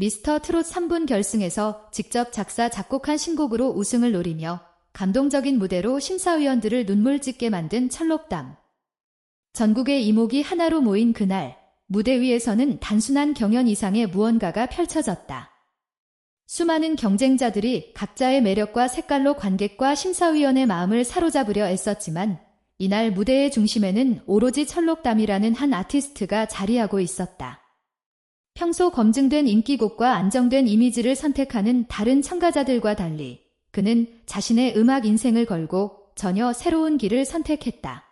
미스터 트롯 3분 결승에서 직접 작사, 작곡한 신곡으로 우승을 노리며 감동적인 무대로 심사위원들을 눈물 짓게 만든 철록담. 전국의 이목이 하나로 모인 그날, 무대 위에서는 단순한 경연 이상의 무언가가 펼쳐졌다. 수많은 경쟁자들이 각자의 매력과 색깔로 관객과 심사위원의 마음을 사로잡으려 애썼지만 이날 무대의 중심에는 오로지 철록담이라는 한 아티스트가 자리하고 있었다. 평소 검증된 인기곡과 안정된 이미지를 선택하는 다른 참가자들과 달리 그는 자신의 음악 인생을 걸고 전혀 새로운 길을 선택했다.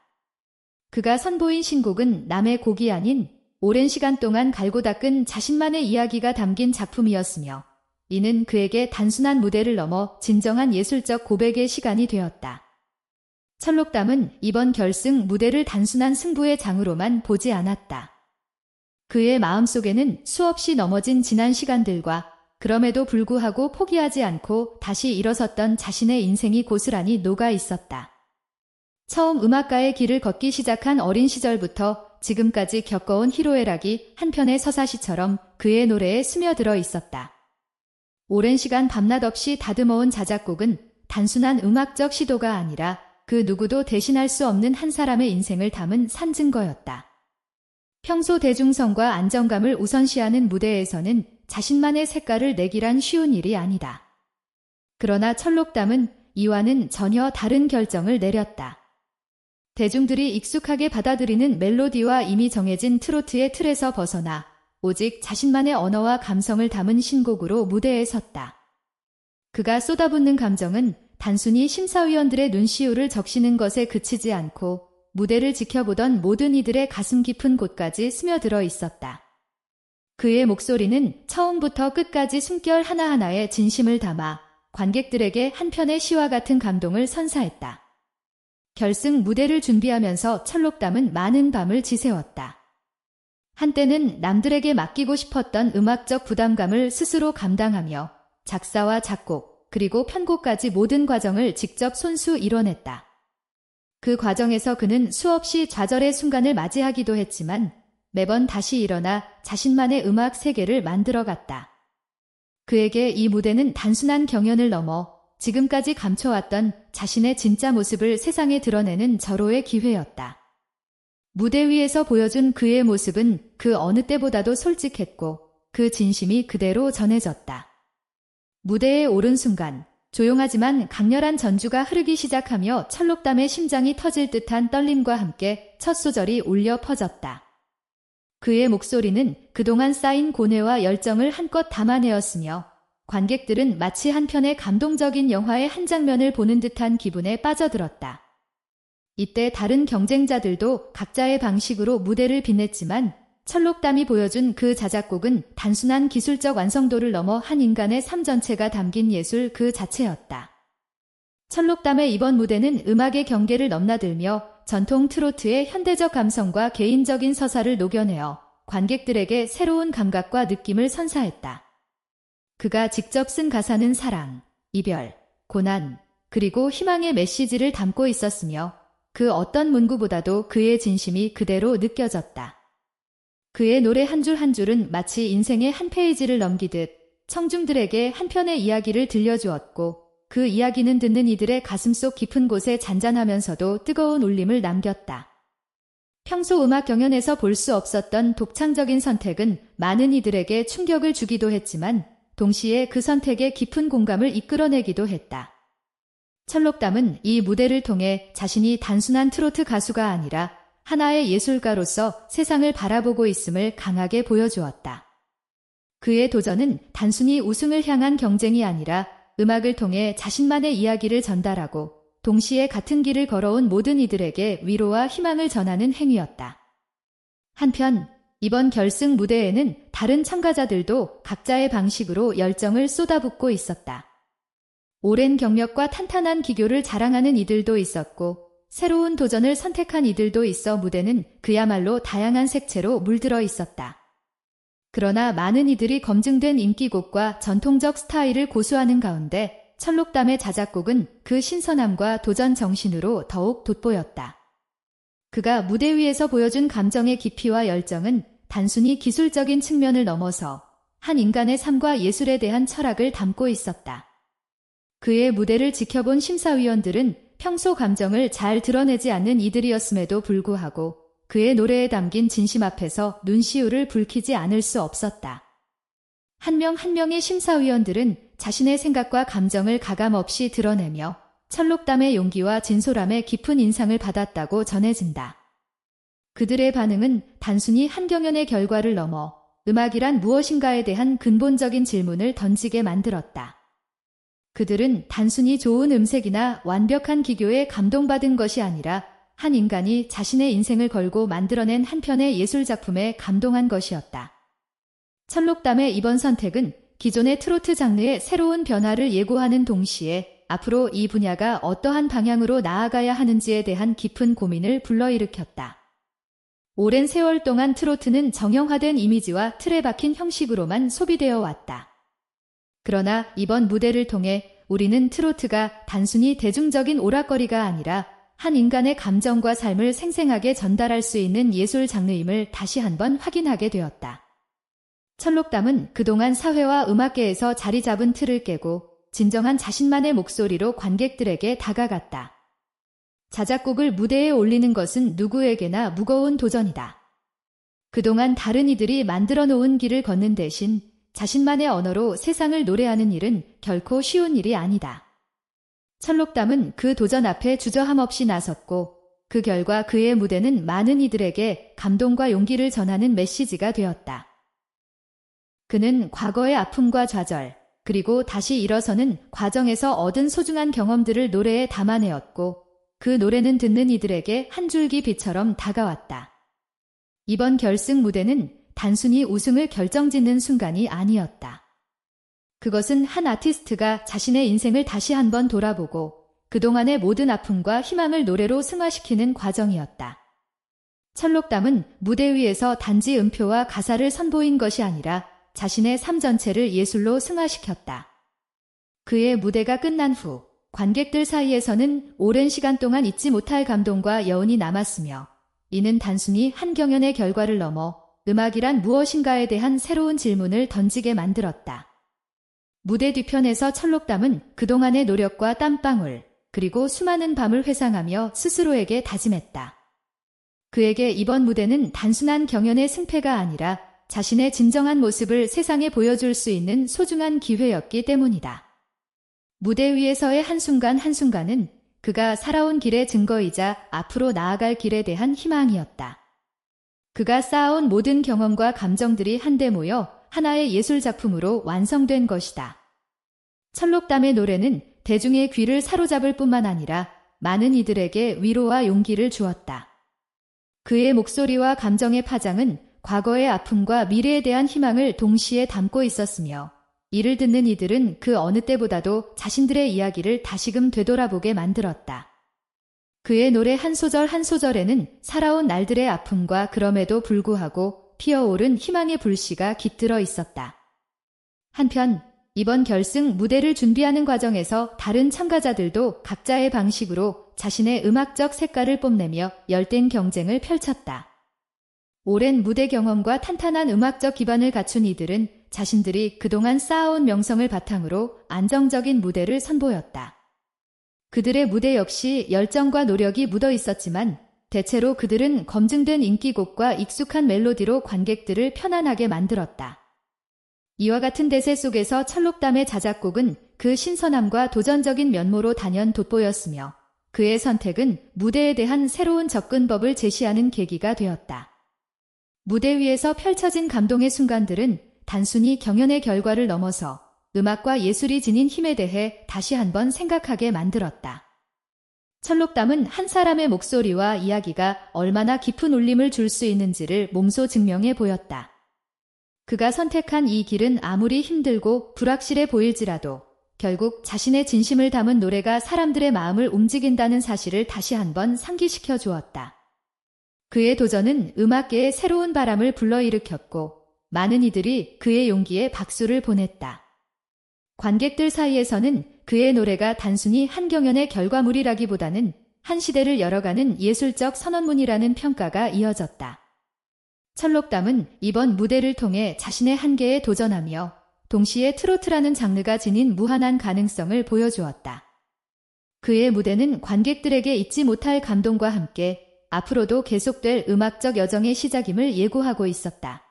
그가 선보인 신곡은 남의 곡이 아닌 오랜 시간 동안 갈고 닦은 자신만의 이야기가 담긴 작품이었으며 이는 그에게 단순한 무대를 넘어 진정한 예술적 고백의 시간이 되었다. 철록담은 이번 결승 무대를 단순한 승부의 장으로만 보지 않았다. 그의 마음속에는 수없이 넘어진 지난 시간들과 그럼에도 불구하고 포기하지 않고 다시 일어섰던 자신의 인생이 고스란히 녹아 있었다. 처음 음악가의 길을 걷기 시작한 어린 시절부터 지금까지 겪어온 희로애락이 한편의 서사시처럼 그의 노래에 스며들어 있었다. 오랜 시간 밤낮 없이 다듬어온 자작곡은 단순한 음악적 시도가 아니라 그 누구도 대신할 수 없는 한 사람의 인생을 담은 산증거였다. 평소 대중성과 안정감을 우선시하는 무대에서는 자신만의 색깔을 내기란 쉬운 일이 아니다. 그러나 철록담은 이와는 전혀 다른 결정을 내렸다. 대중들이 익숙하게 받아들이는 멜로디와 이미 정해진 트로트의 틀에서 벗어나 오직 자신만의 언어와 감성을 담은 신곡으로 무대에 섰다. 그가 쏟아붓는 감정은 단순히 심사위원들의 눈시울을 적시는 것에 그치지 않고 무대를 지켜보던 모든 이들의 가슴 깊은 곳까지 스며들어 있었다. 그의 목소리는 처음부터 끝까지 숨결 하나하나에 진심을 담아 관객들에게 한편의 시와 같은 감동을 선사했다. 결승 무대를 준비하면서 철록담은 많은 밤을 지새웠다. 한때는 남들에게 맡기고 싶었던 음악적 부담감을 스스로 감당하며 작사와 작곡, 그리고 편곡까지 모든 과정을 직접 손수 이뤄냈다. 그 과정에서 그는 수없이 좌절의 순간을 맞이하기도 했지만 매번 다시 일어나 자신만의 음악 세계를 만들어 갔다. 그에게 이 무대는 단순한 경연을 넘어 지금까지 감춰왔던 자신의 진짜 모습을 세상에 드러내는 절호의 기회였다. 무대 위에서 보여준 그의 모습은 그 어느 때보다도 솔직했고 그 진심이 그대로 전해졌다. 무대에 오른 순간 조용하지만 강렬한 전주가 흐르기 시작하며 철록담의 심장이 터질 듯한 떨림과 함께 첫 소절이 울려 퍼졌다. 그의 목소리는 그동안 쌓인 고뇌와 열정을 한껏 담아내었으며 관객들은 마치 한편의 감동적인 영화의 한 장면을 보는 듯한 기분에 빠져들었다. 이때 다른 경쟁자들도 각자의 방식으로 무대를 빛냈지만 철록담이 보여준 그 자작곡은 단순한 기술적 완성도를 넘어 한 인간의 삶 전체가 담긴 예술 그 자체였다. 철록담의 이번 무대는 음악의 경계를 넘나들며 전통 트로트의 현대적 감성과 개인적인 서사를 녹여내어 관객들에게 새로운 감각과 느낌을 선사했다. 그가 직접 쓴 가사는 사랑, 이별, 고난, 그리고 희망의 메시지를 담고 있었으며 그 어떤 문구보다도 그의 진심이 그대로 느껴졌다. 그의 노래 한 줄 한 줄은 마치 인생의 한 페이지를 넘기듯 청중들에게 한 편의 이야기를 들려주었고 그 이야기는 듣는 이들의 가슴속 깊은 곳에 잔잔하면서도 뜨거운 울림을 남겼다. 평소 음악 경연에서 볼 수 없었던 독창적인 선택은 많은 이들에게 충격을 주기도 했지만 동시에 그 선택에 깊은 공감을 이끌어내기도 했다. 철록담은 이 무대를 통해 자신이 단순한 트로트 가수가 아니라 하나의 예술가로서 세상을 바라보고 있음을 강하게 보여주었다. 그의 도전은 단순히 우승을 향한 경쟁이 아니라 음악을 통해 자신만의 이야기를 전달하고 동시에 같은 길을 걸어온 모든 이들에게 위로와 희망을 전하는 행위였다. 한편 이번 결승 무대에는 다른 참가자들도 각자의 방식으로 열정을 쏟아붓고 있었다. 오랜 경력과 탄탄한 기교를 자랑하는 이들도 있었고 새로운 도전을 선택한 이들도 있어 무대는 그야말로 다양한 색채로 물들어 있었다. 그러나 많은 이들이 검증된 인기곡과 전통적 스타일을 고수하는 가운데 철록담의 자작곡은 그 신선함과 도전 정신으로 더욱 돋보였다. 그가 무대 위에서 보여준 감정의 깊이와 열정은 단순히 기술적인 측면을 넘어서 한 인간의 삶과 예술에 대한 철학을 담고 있었다. 그의 무대를 지켜본 심사위원들은 평소 감정을 잘 드러내지 않는 이들이었음에도 불구하고 그의 노래에 담긴 진심 앞에서 눈시울을 붉히지 않을 수 없었다. 한명한 명의 심사위원들은 자신의 생각과 감정을 가감없이 드러내며 철록담의 용기와 진솔함에 깊은 인상을 받았다고 전해진다. 그들의 반응은 단순히 한 경연의 결과를 넘어 음악이란 무엇인가에 대한 근본적인 질문을 던지게 만들었다. 그들은 단순히 좋은 음색이나 완벽한 기교에 감동받은 것이 아니라 한 인간이 자신의 인생을 걸고 만들어낸 한 편의 예술작품에 감동한 것이었다. 철록담의 이번 선택은 기존의 트로트 장르의 새로운 변화를 예고하는 동시에 앞으로 이 분야가 어떠한 방향으로 나아가야 하는지에 대한 깊은 고민을 불러일으켰다. 오랜 세월 동안 트로트는 정형화된 이미지와 틀에 박힌 형식으로만 소비되어 왔다. 그러나 이번 무대를 통해 우리는 트로트가 단순히 대중적인 오락거리가 아니라 한 인간의 감정과 삶을 생생하게 전달할 수 있는 예술 장르임을 다시 한번 확인하게 되었다. 철록담은 그동안 사회와 음악계에서 자리 잡은 틀을 깨고 진정한 자신만의 목소리로 관객들에게 다가갔다. 자작곡을 무대에 올리는 것은 누구에게나 무거운 도전이다. 그동안 다른 이들이 만들어 놓은 길을 걷는 대신 자신만의 언어로 세상을 노래하는 일은 결코 쉬운 일이 아니다. 철록담은 그 도전 앞에 주저함 없이 나섰고 그 결과 그의 무대는 많은 이들에게 감동과 용기를 전하는 메시지가 되었다. 그는 과거의 아픔과 좌절, 그리고 다시 일어서는 과정에서 얻은 소중한 경험들을 노래에 담아내었고 그 노래는 듣는 이들에게 한 줄기 빛처럼 다가왔다. 이번 결승 무대는 단순히 우승을 결정짓는 순간이 아니었다. 그것은 한 아티스트가 자신의 인생을 다시 한번 돌아보고 그동안의 모든 아픔과 희망을 노래로 승화시키는 과정이었다. 철록담은 무대 위에서 단지 음표와 가사를 선보인 것이 아니라 자신의 삶 전체를 예술로 승화시켰다. 그의 무대가 끝난 후 관객들 사이에서는 오랜 시간 동안 잊지 못할 감동과 여운이 남았으며 이는 단순히 한 경연의 결과를 넘어 음악이란 무엇인가에 대한 새로운 질문을 던지게 만들었다. 무대 뒤편에서 철록담은 그동안의 노력과 땀방울, 그리고 수많은 밤을 회상하며 스스로에게 다짐했다. 그에게 이번 무대는 단순한 경연의 승패가 아니라 자신의 진정한 모습을 세상에 보여줄 수 있는 소중한 기회였기 때문이다. 무대 위에서의 한순간 한순간은 그가 살아온 길의 증거이자 앞으로 나아갈 길에 대한 희망이었다. 그가 쌓아온 모든 경험과 감정들이 한데 모여 하나의 예술 작품으로 완성된 것이다. 철록담의 노래는 대중의 귀를 사로잡을 뿐만 아니라 많은 이들에게 위로와 용기를 주었다. 그의 목소리와 감정의 파장은 과거의 아픔과 미래에 대한 희망을 동시에 담고 있었으며 이를 듣는 이들은 그 어느 때보다도 자신들의 이야기를 다시금 되돌아보게 만들었다. 그의 노래 한 소절 한 소절에는 살아온 날들의 아픔과 그럼에도 불구하고 피어오른 희망의 불씨가 깃들어 있었다. 한편 이번 결승 무대를 준비하는 과정에서 다른 참가자들도 각자의 방식으로 자신의 음악적 색깔을 뽐내며 열띤 경쟁을 펼쳤다. 오랜 무대 경험과 탄탄한 음악적 기반을 갖춘 이들은 자신들이 그동안 쌓아온 명성을 바탕으로 안정적인 무대를 선보였다. 그들의 무대 역시 열정과 노력이 묻어 있었지만 대체로 그들은 검증된 인기곡과 익숙한 멜로디로 관객들을 편안하게 만들었다. 이와 같은 대세 속에서 철록담의 자작곡은 그 신선함과 도전적인 면모로 단연 돋보였으며 그의 선택은 무대에 대한 새로운 접근법을 제시하는 계기가 되었다. 무대 위에서 펼쳐진 감동의 순간들은 단순히 경연의 결과를 넘어서 음악과 예술이 지닌 힘에 대해 다시 한번 생각하게 만들었다. 철록담은 한 사람의 목소리와 이야기가 얼마나 깊은 울림을 줄 수 있는지를 몸소 증명해 보였다. 그가 선택한 이 길은 아무리 힘들고 불확실해 보일지라도 결국 자신의 진심을 담은 노래가 사람들의 마음을 움직인다는 사실을 다시 한번 상기시켜 주었다. 그의 도전은 음악계에 새로운 바람을 불러일으켰고 많은 이들이 그의 용기에 박수를 보냈다. 관객들 사이에서는 그의 노래가 단순히 한 경연의 결과물이라기보다는 한 시대를 열어가는 예술적 선언문이라는 평가가 이어졌다. 철록담은 이번 무대를 통해 자신의 한계에 도전하며 동시에 트로트라는 장르가 지닌 무한한 가능성을 보여주었다. 그의 무대는 관객들에게 잊지 못할 감동과 함께 앞으로도 계속될 음악적 여정의 시작임을 예고하고 있었다.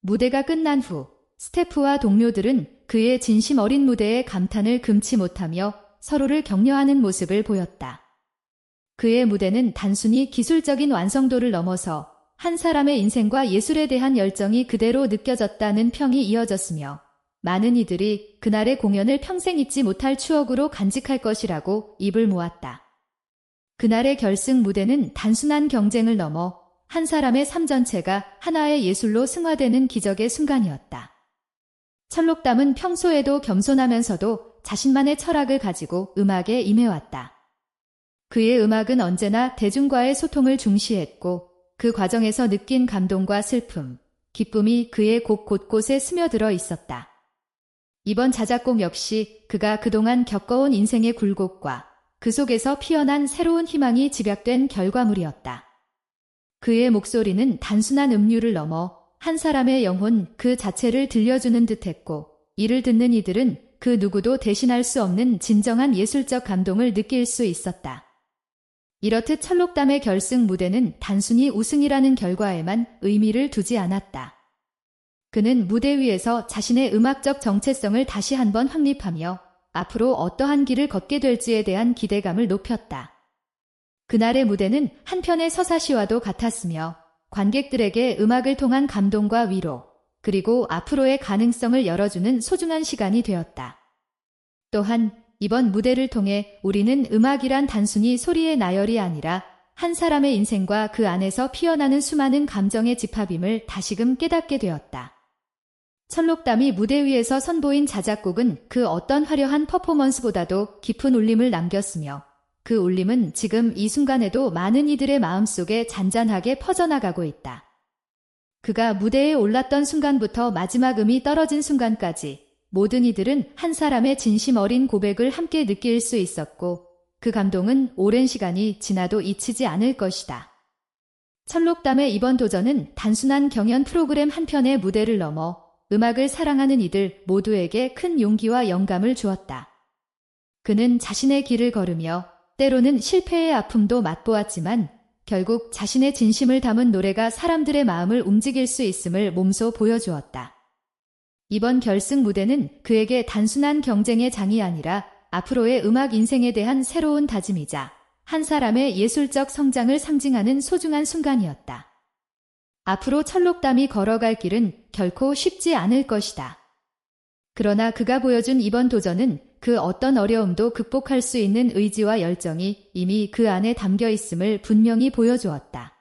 무대가 끝난 후 스태프와 동료들은 그의 진심 어린 무대에 감탄을 금치 못하며 서로를 격려하는 모습을 보였다. 그의 무대는 단순히 기술적인 완성도를 넘어서 한 사람의 인생과 예술에 대한 열정이 그대로 느껴졌다는 평이 이어졌으며 많은 이들이 그날의 공연을 평생 잊지 못할 추억으로 간직할 것이라고 입을 모았다. 그날의 결승 무대는 단순한 경쟁을 넘어 한 사람의 삶 전체가 하나의 예술로 승화되는 기적의 순간이었다. 철록담은 평소에도 겸손하면서도 자신만의 철학을 가지고 음악에 임해왔다. 그의 음악은 언제나 대중과의 소통을 중시했고 그 과정에서 느낀 감동과 슬픔, 기쁨이 그의 곡 곳곳에 스며들어 있었다. 이번 자작곡 역시 그가 그동안 겪어온 인생의 굴곡과 그 속에서 피어난 새로운 희망이 집약된 결과물이었다. 그의 목소리는 단순한 음률을 넘어 한 사람의 영혼 그 자체를 들려주는 듯 했고, 이를 듣는 이들은 그 누구도 대신할 수 없는 진정한 예술적 감동을 느낄 수 있었다. 이렇듯 철록담의 결승 무대는 단순히 우승이라는 결과에만 의미를 두지 않았다. 그는 무대 위에서 자신의 음악적 정체성을 다시 한번 확립하며 앞으로 어떠한 길을 걷게 될지에 대한 기대감을 높였다. 그날의 무대는 한편의 서사시와도 같았으며 관객들에게 음악을 통한 감동과 위로, 그리고 앞으로의 가능성을 열어주는 소중한 시간이 되었다. 또한 이번 무대를 통해 우리는 음악이란 단순히 소리의 나열이 아니라 한 사람의 인생과 그 안에서 피어나는 수많은 감정의 집합임을 다시금 깨닫게 되었다. 철록담이 무대 위에서 선보인 자작곡은 그 어떤 화려한 퍼포먼스보다도 깊은 울림을 남겼으며 그 울림은 지금 이 순간에도 많은 이들의 마음속에 잔잔하게 퍼져나가고 있다. 그가 무대에 올랐던 순간부터 마지막 음이 떨어진 순간까지 모든 이들은 한 사람의 진심 어린 고백을 함께 느낄 수 있었고 그 감동은 오랜 시간이 지나도 잊히지 않을 것이다. 철록담의 이번 도전은 단순한 경연 프로그램 한 편의 무대를 넘어 음악을 사랑하는 이들 모두에게 큰 용기와 영감을 주었다. 그는 자신의 길을 걸으며 때로는 실패의 아픔도 맛보았지만 결국 자신의 진심을 담은 노래가 사람들의 마음을 움직일 수 있음을 몸소 보여주었다. 이번 결승 무대는 그에게 단순한 경쟁의 장이 아니라 앞으로의 음악 인생에 대한 새로운 다짐이자 한 사람의 예술적 성장을 상징하는 소중한 순간이었다. 앞으로 철록담이 걸어갈 길은 결코 쉽지 않을 것이다. 그러나 그가 보여준 이번 도전은 그 어떤 어려움도 극복할 수 있는 의지와 열정이 이미 그 안에 담겨 있음을 분명히 보여주었다.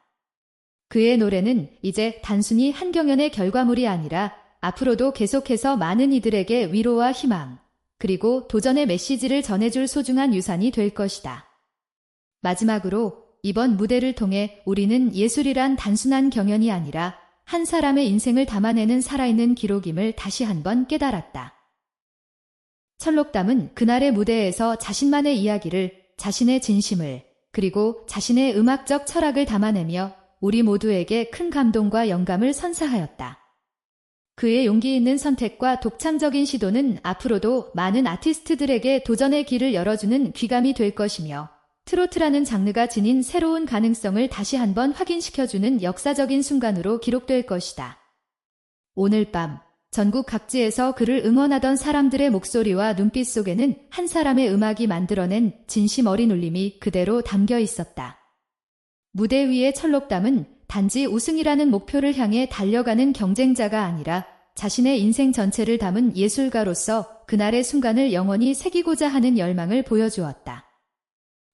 그의 노래는 이제 단순히 한 경연의 결과물이 아니라 앞으로도 계속해서 많은 이들에게 위로와 희망, 그리고 도전의 메시지를 전해줄 소중한 유산이 될 것이다. 마지막으로 이번 무대를 통해 우리는 예술이란 단순한 경연이 아니라 한 사람의 인생을 담아내는 살아있는 기록임을 다시 한번 깨달았다. 철록담은 그날의 무대에서 자신만의 이야기를, 자신의 진심을, 그리고 자신의 음악적 철학을 담아내며 우리 모두에게 큰 감동과 영감을 선사하였다. 그의 용기 있는 선택과 독창적인 시도는 앞으로도 많은 아티스트들에게 도전의 길을 열어주는 귀감이 될 것이며 트로트라는 장르가 지닌 새로운 가능성을 다시 한번 확인시켜주는 역사적인 순간으로 기록될 것이다. 오늘 밤 전국 각지에서 그를 응원하던 사람들의 목소리와 눈빛 속에는 한 사람의 음악이 만들어낸 진심 어린 울림이 그대로 담겨 있었다. 무대 위의 철록담은 단지 우승이라는 목표를 향해 달려가는 경쟁자가 아니라 자신의 인생 전체를 담은 예술가로서 그날의 순간을 영원히 새기고자 하는 열망을 보여주었다.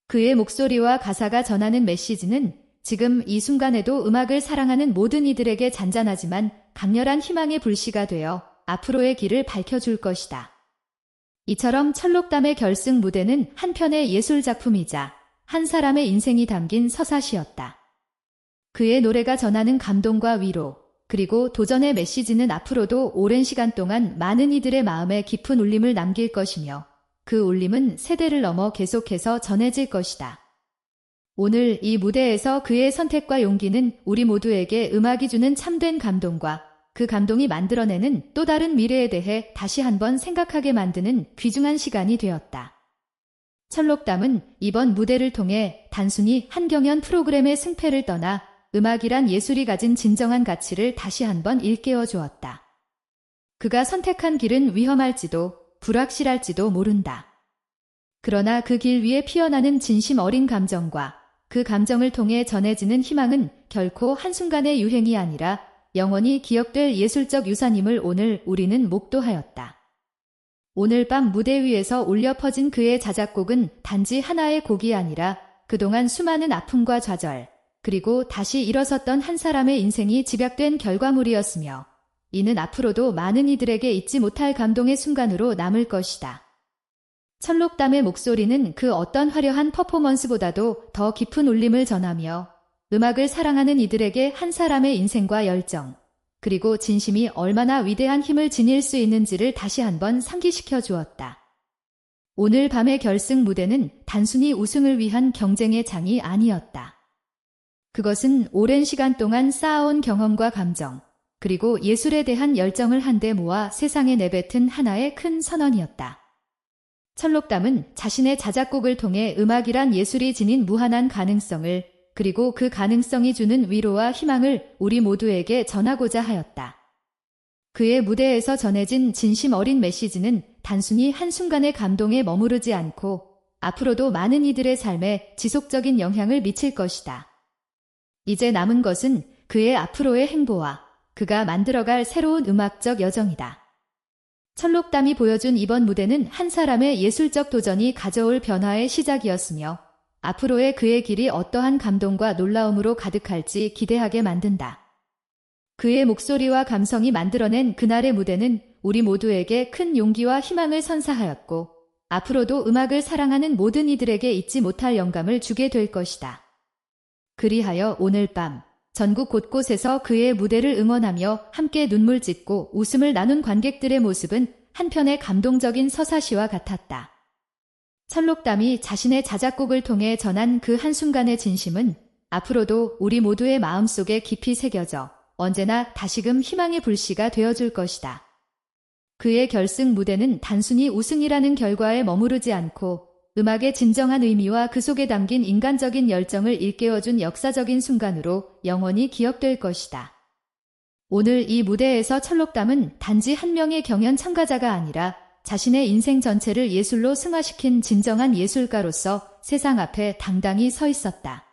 그의 목소리와 가사가 전하는 메시지는 지금 이 순간에도 음악을 사랑하는 모든 이들에게 잔잔하지만 강렬한 희망의 불씨가 되어 앞으로의 길을 밝혀줄 것이다. 이처럼 철록담의 결승 무대는 한편의 예술 작품이자 한 사람의 인생이 담긴 서사시였다. 그의 노래가 전하는 감동과 위로, 그리고 도전의 메시지는 앞으로도 오랜 시간 동안 많은 이들의 마음에 깊은 울림을 남길 것이며 그 울림은 세대를 넘어 계속해서 전해질 것이다. 오늘 이 무대에서 그의 선택과 용기는 우리 모두에게 음악이 주는 참된 감동과 그 감동이 만들어내는 또 다른 미래에 대해 다시 한번 생각하게 만드는 귀중한 시간이 되었다. 철록담은 이번 무대를 통해 단순히 한 경연 프로그램의 승패를 떠나 음악이란 예술이 가진 진정한 가치를 다시 한번 일깨워 주었다. 그가 선택한 길은 위험할지도 불확실할지도 모른다. 그러나 그 길 위에 피어나는 진심 어린 감정과 그 감정을 통해 전해지는 희망은 결코 한순간의 유행이 아니라 영원히 기억될 예술적 유산임을 오늘 우리는 목도하였다. 오늘 밤 무대 위에서 울려 퍼진 그의 자작곡은 단지 하나의 곡이 아니라 그동안 수많은 아픔과 좌절, 그리고 다시 일어섰던 한 사람의 인생이 집약된 결과물이었으며 이는 앞으로도 많은 이들에게 잊지 못할 감동의 순간으로 남을 것이다. 철록담의 목소리는 그 어떤 화려한 퍼포먼스보다도 더 깊은 울림을 전하며 음악을 사랑하는 이들에게 한 사람의 인생과 열정, 그리고 진심이 얼마나 위대한 힘을 지닐 수 있는지를 다시 한번 상기시켜 주었다. 오늘 밤의 결승 무대는 단순히 우승을 위한 경쟁의 장이 아니었다. 그것은 오랜 시간 동안 쌓아온 경험과 감정, 그리고 예술에 대한 열정을 한데 모아 세상에 내뱉은 하나의 큰 선언이었다. 철록담은 자신의 자작곡을 통해 음악이란 예술이 지닌 무한한 가능성을 그리고 그 가능성이 주는 위로와 희망을 우리 모두에게 전하고자 하였다. 그의 무대에서 전해진 진심 어린 메시지는 단순히 한순간의 감동에 머무르지 않고 앞으로도 많은 이들의 삶에 지속적인 영향을 미칠 것이다. 이제 남은 것은 그의 앞으로의 행보와 그가 만들어갈 새로운 음악적 여정이다. 철록담이 보여준 이번 무대는 한 사람의 예술적 도전이 가져올 변화의 시작이었으며 앞으로의 그의 길이 어떠한 감동과 놀라움으로 가득할지 기대하게 만든다. 그의 목소리와 감성이 만들어낸 그날의 무대는 우리 모두에게 큰 용기와 희망을 선사하였고 앞으로도 음악을 사랑하는 모든 이들에게 잊지 못할 영감을 주게 될 것이다. 그리하여 오늘 밤 전국 곳곳에서 그의 무대를 응원하며 함께 눈물 짓고 웃음을 나눈 관객들의 모습은 한편의 감동적인 서사시와 같았다. 철록담이 자신의 자작곡을 통해 전한 그 한순간의 진심은 앞으로도 우리 모두의 마음속에 깊이 새겨져 언제나 다시금 희망의 불씨가 되어줄 것이다. 그의 결승 무대는 단순히 우승이라는 결과에 머무르지 않고 음악의 진정한 의미와 그 속에 담긴 인간적인 열정을 일깨워준 역사적인 순간으로 영원히 기억될 것이다. 오늘 이 무대에서 철록담은 단지 한 명의 경연 참가자가 아니라 자신의 인생 전체를 예술로 승화시킨 진정한 예술가로서 세상 앞에 당당히 서 있었다.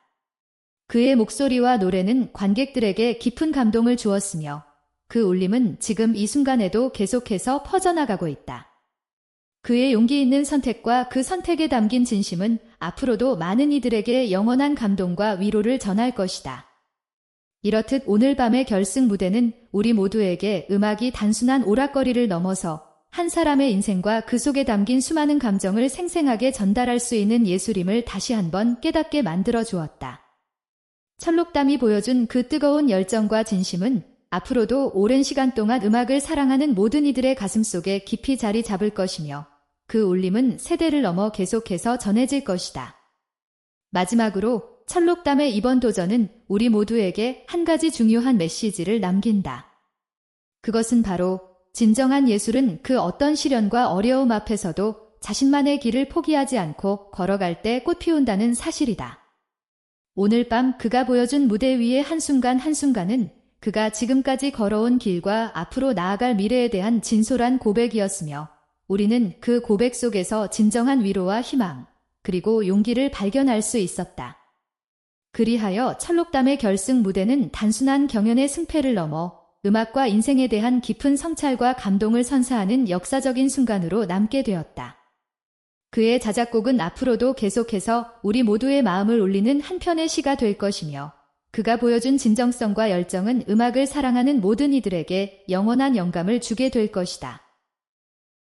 그의 목소리와 노래는 관객들에게 깊은 감동을 주었으며 그 울림은 지금 이 순간에도 계속해서 퍼져나가고 있다. 그의 용기 있는 선택과 그 선택에 담긴 진심은 앞으로도 많은 이들에게 영원한 감동과 위로를 전할 것이다. 이렇듯 오늘 밤의 결승 무대는 우리 모두에게 음악이 단순한 오락거리를 넘어서 한 사람의 인생과 그 속에 담긴 수많은 감정을 생생하게 전달할 수 있는 예술임을 다시 한번 깨닫게 만들어 주었다. 철록담이 보여준 그 뜨거운 열정과 진심은 앞으로도 오랜 시간 동안 음악을 사랑하는 모든 이들의 가슴 속에 깊이 자리 잡을 것이며 그 울림은 세대를 넘어 계속해서 전해질 것이다. 마지막으로 철록담의 이번 도전은 우리 모두에게 한 가지 중요한 메시지를 남긴다. 그것은 바로 진정한 예술은 그 어떤 시련과 어려움 앞에서도 자신만의 길을 포기하지 않고 걸어갈 때 꽃 피운다는 사실이다. 오늘 밤 그가 보여준 무대 위의 한순간 한순간은 그가 지금까지 걸어온 길과 앞으로 나아갈 미래에 대한 진솔한 고백이었으며 우리는 그 고백 속에서 진정한 위로와 희망, 그리고 용기를 발견할 수 있었다. 그리하여 철록담의 결승 무대는 단순한 경연의 승패를 넘어 음악과 인생에 대한 깊은 성찰과 감동을 선사하는 역사적인 순간으로 남게 되었다. 그의 자작곡은 앞으로도 계속해서 우리 모두의 마음을 울리는 한편의 시가 될 것이며 그가 보여준 진정성과 열정은 음악을 사랑하는 모든 이들에게 영원한 영감을 주게 될 것이다.